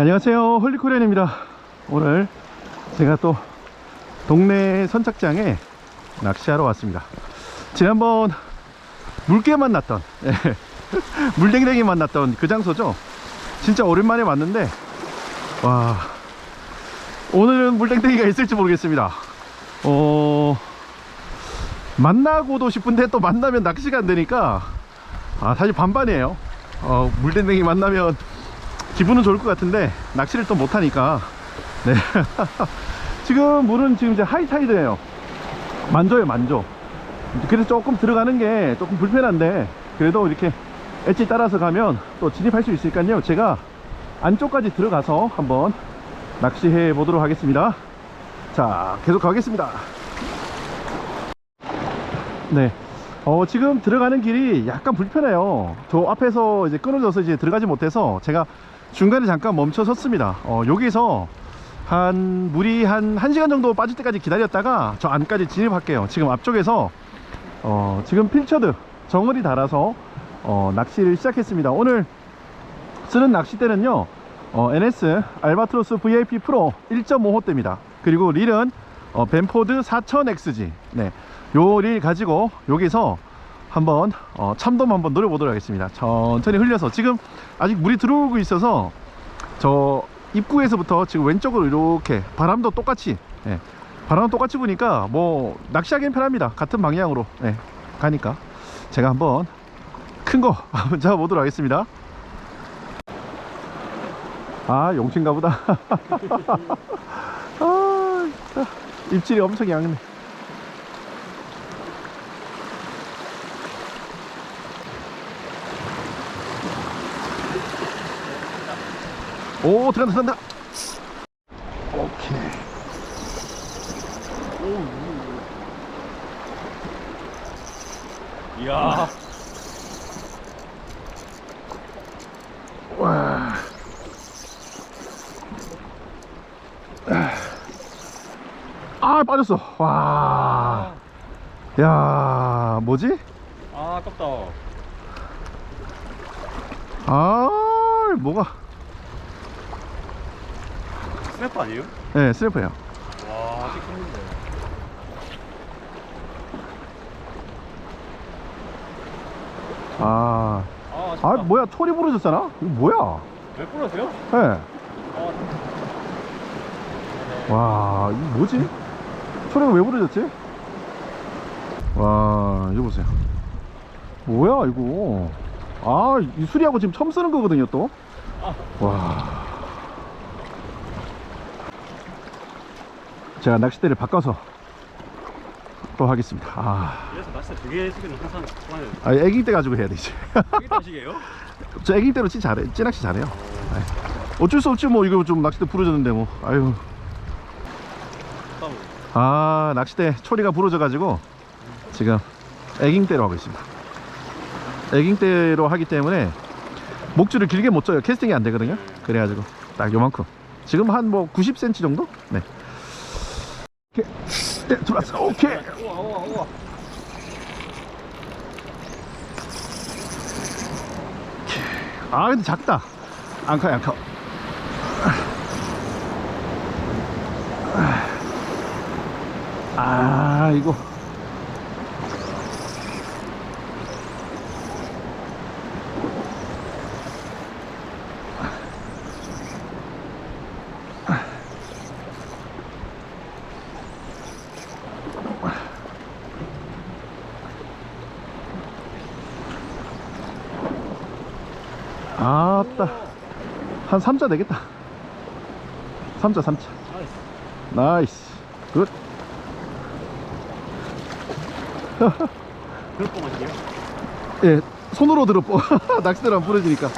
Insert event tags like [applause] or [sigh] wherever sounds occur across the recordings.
안녕하세요. 홀리코리안입니다. 오늘 제가 또 동네 선착장에 낚시하러 왔습니다. 지난번 물개 만났던 예, [laughs] 물댕댕이 만났던 그 장소죠? 진짜 오랜만에 왔는데 와 오늘은 물댕댕이가 있을지 모르겠습니다. 어 만나고도 싶은데 또 만나면 낚시가 안 되니까 아 사실 반반이에요. 어 물댕댕이 만나면 기분은 좋을 것 같은데 낚시를 또 못하니까. 네. [laughs] 지금 물은 지금 이제 하이타이드예요. 만조예요 만조. 그래서 조금 들어가는 게 조금 불편한데 그래도 이렇게 엣지 따라서 가면 또 진입할 수 있으니까요. 제가 안쪽까지 들어가서 한번 낚시해 보도록 하겠습니다. 자 계속 가겠습니다. 네. 어, 지금 들어가는 길이 약간 불편해요. 저 앞에서 이제 끊어져서 이제 들어가지 못해서 제가 중간에 잠깐 멈춰 섰습니다. 어, 여기서 한 물이 한 1시간 정도 빠질 때까지 기다렸다가 저 안까지 진입할게요. 지금 앞쪽에서 어, 지금 필처드 정을이 달아서 어, 낚시를 시작했습니다. 오늘 쓰는 낚싯대는요. 어, NS 알바트로스 VIP 프로 1.5호 대입니다. 그리고 릴은 어, 벤포드 4000XG. 네. 요 릴 가지고 여기서 한번 어, 참돔 한번 노려보도록 하겠습니다. 천천히 흘려서 지금 아직 물이 들어오고 있어서 저 입구에서부터 지금 왼쪽으로 이렇게 바람도 똑같이 예, 바람 똑같이 부니까 뭐 낚시하기는 편합니다. 같은 방향으로 예, 가니까 제가 한번 큰 거 [laughs] 한번 잡아보도록 하겠습니다. 아 용친가 보다. [laughs] 아 입질이 엄청 얇네. 오 들어간다 들어간다 오케이 이야. 와. 아 빠졌어 와. 야 뭐지? 아, 아깝다. 아 뭐가 스냅 아니에요? 네 슬퍼요 와, 아직 큰데. 아, 아, 아쉽다. 아 뭐야 초리 부러졌잖아 이거 뭐야 왜 뿌렸어요? 예. 아, 와 이거 뭐지? 초리가 왜 부러졌지? 와 이거 보세요 뭐야 이거 아 이 수리하고 지금 처음 쓰는 거거든요 또 와. 제가 낚싯대를 바꿔서 또 하겠습니다. 아, 그래서 낚시 되게 지금 항상 좋아해요. 아 애기 때 가지고 해야 되지 이게 다시게요? 저 애기 때로 찐 잘해 찐낚시 잘해요. 아이, 어쩔 수 없지 뭐 이거 좀 낚싯대 부러졌는데 뭐. 아유. 다음. 아 낚싯대 초리가 부러져 가지고 지금 애깅대로 하고 있습니다. 애깅대로 하기 때문에 목줄을 길게 못 져요. 캐스팅이 안 되거든요. 그래가지고 딱 요만큼. 지금 한 뭐 90cm 정도? 네 오케이. 네 들어왔어. 오케이. 우와, 우와, 우와. 아 근데 작다. 안 커 안 커. 아 이거 아따 한 3자 되겠다 3자 3자 나이스. 나이스 굿 그럴 뻔한데요? 예, 손으로 뽀 [laughs] 낚싯대로 안 부러지니까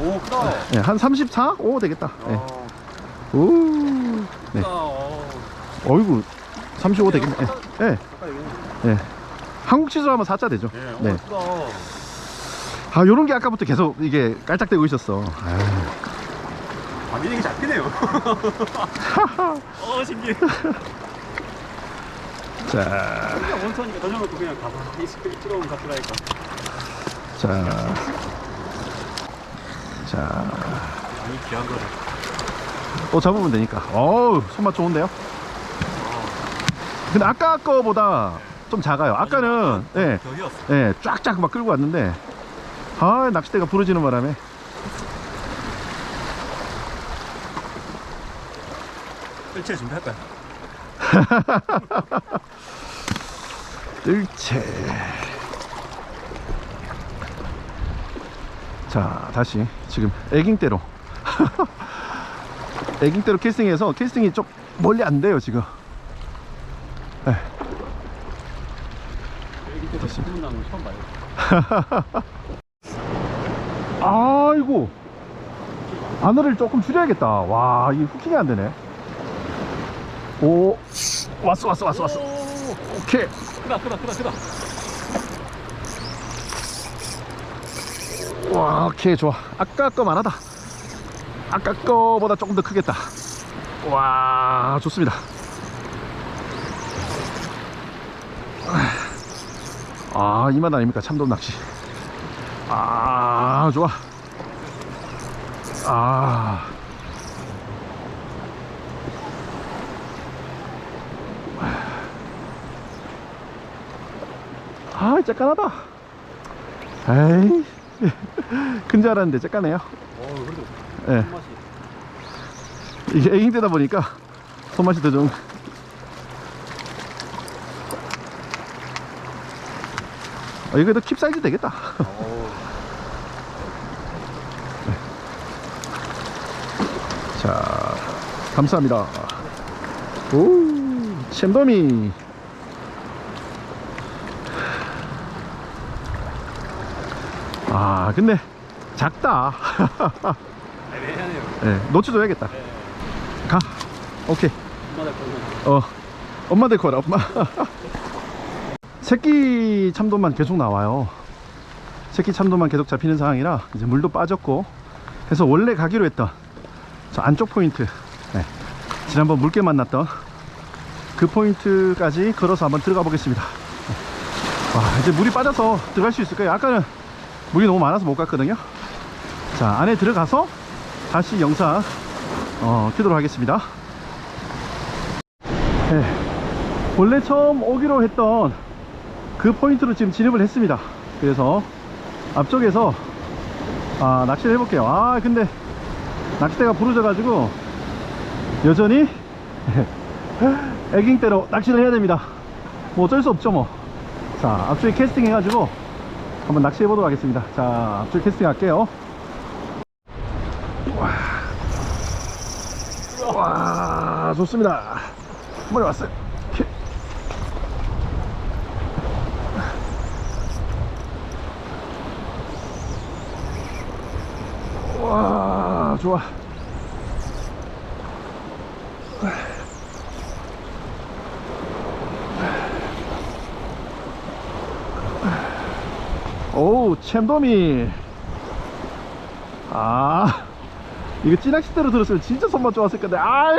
오, 크다. 예, 한 34? 오 되겠다 예. 아, 오 네. 크다. 어. 어이구 35 되겠네 예, 예. 예. 한국 치즈로 하면 4자 되죠 예, 오, 네. 크다. 아 요런 게 아까부터 계속 이게 깔짝대고 있었어 아유. 아, 미닝이 잡히네요. [laughs] 어, 신기해. [laughs] 자, 그냥 원천이니까 던져놓고 그냥 가만히 뜨거운 가스라니까. 자, 자, 아니 귀한 거를. 또 잡으면 되니까. 어우, 손맛 좋은데요? 근데 아까 거보다 좀 작아요. 아까는, 예, 격이었어. 예, 쫙쫙 막 끌고 왔는데, 아, 낚싯대가 부러지는 바람에. 일체 준비할까요? [laughs] 뜰채. 자, 다시 지금 애깅대로. [laughs] 애깅대로 캐스팅해서 캐스팅이 좀 멀리 안 돼요, 지금. 네. 거 처음 봐요. [laughs] 아이고. 바늘을 조금 줄여야겠다. 와, 이 후킹이 안 되네. 오, 왔어, 왔어, 왔어, 왔어. 오, 오케이. 크다 크다 크다 크다. 와, 오케이, 좋아. 아까 거만하다. 아까 거보다 조금 더 크겠다. 와, 좋습니다. 아, 이맛 아닙니까? 참돔 낚시. 아, 좋아. 아. 아, 쬐깐하다. 에이. 큰 줄 알았는데. 어 그래도 예. 손맛이. 이게 애깅되다 보니까 손맛이 더 좀. 어, 이거 도 킵 사이즈 되겠다. 자, 감사합니다. 오, 챔더미. 아, 근데 작다. 예, 놓쳐줘야겠다. 네. 가. 오케이. 어, 엄마 될 거라, 엄마. 새끼 참돔만 계속 나와요. 새끼 참돔만 계속 잡히는 상황이라 이제 물도 빠졌고 해서 원래 가기로 했던 저 안쪽 포인트, 네. 지난번 물개 만났던 그 포인트까지 걸어서 한번 들어가 보겠습니다. 와, 이제 물이 빠져서 들어갈 수 있을까요? 아까는 물이 너무 많아서 못 갔거든요. 자, 안에 들어가서 다시 영상 어, 키도록 하겠습니다. 네. 원래 처음 오기로 했던 그 포인트로 지금 진입을 했습니다. 그래서 앞쪽에서 아, 낚시를 해볼게요. 아, 근데 낚싯대가 부러져가지고 여전히 [laughs] 애깅대로 낚시를 해야 됩니다. 뭐 어쩔 수 없죠, 뭐. 자, 앞쪽에 캐스팅 해가지고 한번 낚시해 보도록 하겠습니다. 자, 앞쪽에 캐스팅 할게요. 와, 와 좋습니다. 한 번에 왔어요. 좋아. 오, 챔돔이. 아, 이거 찌낚싯대로 들었으면 진짜 손맛 좋았을 건데, 아이.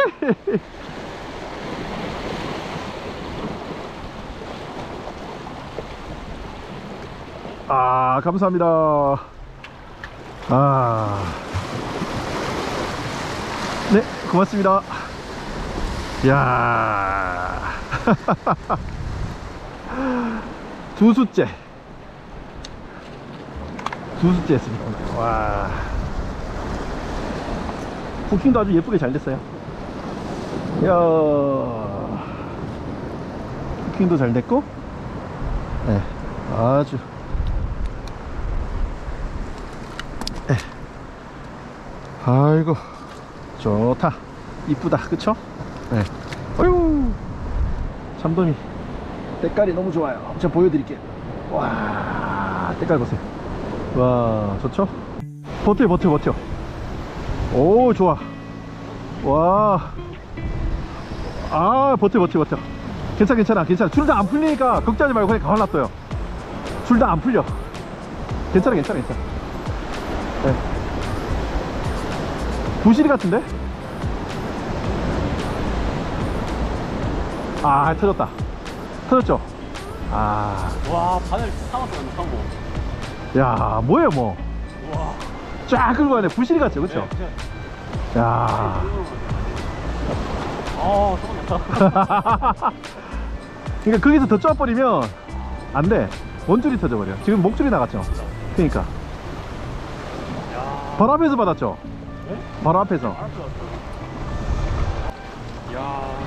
아, 감사합니다. 아. 네, 고맙습니다. 야 [laughs] 두 수째. 두 수째 했습니다. 와. 쿠킹도 아주 예쁘게 잘 됐어요. 이야. 쿠킹도 잘 됐고, 네, 아주. 에. 아이고, 좋다. 이쁘다. 그쵸? 네. 어휴. 참돔이. 때깔이 너무 좋아요. 제가 보여드릴게요. 와, 때깔 보세요. 와, 좋죠? 버텨, 버텨, 버텨. 오, 좋아. 와. 아, 버텨, 버텨, 버텨. 괜찮아, 괜찮아, 괜찮아. 둘다안 풀리니까 걱정하지 말고 그냥 가만 놔둬요. 둘다안 풀려. 괜찮아, 괜찮아, 괜찮아. 네. 부실이 같은데? 아, 터졌다. 터졌죠? 아, 와 바늘 가는 상모. 야, 뭐예요, 뭐. 와. 쫙 끌고 가네. 부실이 같죠, 그쵸? 네, 야. 아, 잠깐만. [laughs] 그러니까 거기서 더 쪼아버리면 안 돼. 원줄이 터져버려. 지금 목줄이 나갔죠. 그러니까. 야. 바로 앞에서 받았죠. 네? 바로 앞에서. 야.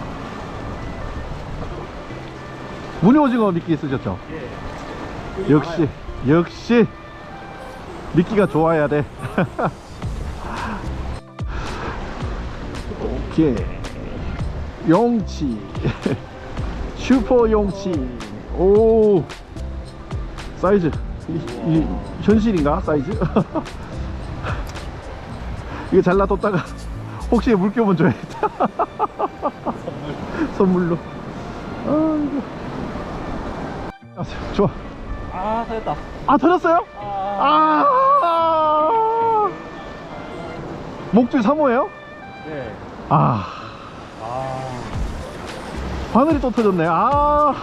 무늬 오징어 미끼 쓰셨죠. 예. 역시, 역시 미끼가 좋아야 돼. [laughs] 오케이. 용치. [laughs] 슈퍼 용치. 오. 사이즈. 이, 이 현실인가? 사이즈? [laughs] 이거 잘라뒀다가 [laughs] 혹시 물겨면 줘야겠다. [laughs] 선물로. 아이고. 아, 좋아. 아, 살렸다. 아, 터졌어요? 아. 아 목줄 3호예요? 네. 아 아. 바늘이 또 터졌네 아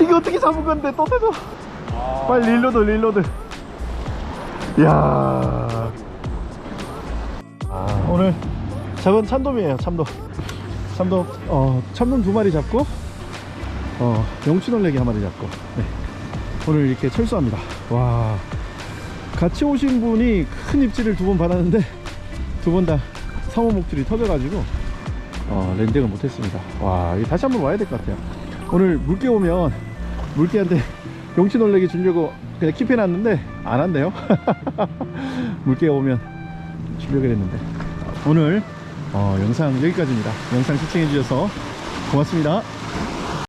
이거 어떻게 잡은 건데 또 터져 아. 빨리 릴로드 릴로드 이야 아, 오늘 잡은 참돔이에요 참돔 참돔 어 참돔 두 마리 잡고 어 영치놀래기 한 마리 잡고 네. 오늘 이렇게 철수합니다 와 같이 오신 분이 큰 입질을 두 번 받았는데 두 번 다 상호 목줄이 터져가지고 어, 랜딩을 못했습니다. 와, 다시 한번 와야 될 것 같아요. 오늘 물개 오면 물개한테 용치 놀래기 주려고 그냥 킵해놨는데 안 한대요. [laughs] 물개 오면 주려고 했는데 오늘 어, 영상 여기까지입니다. 영상 시청해 주셔서 고맙습니다.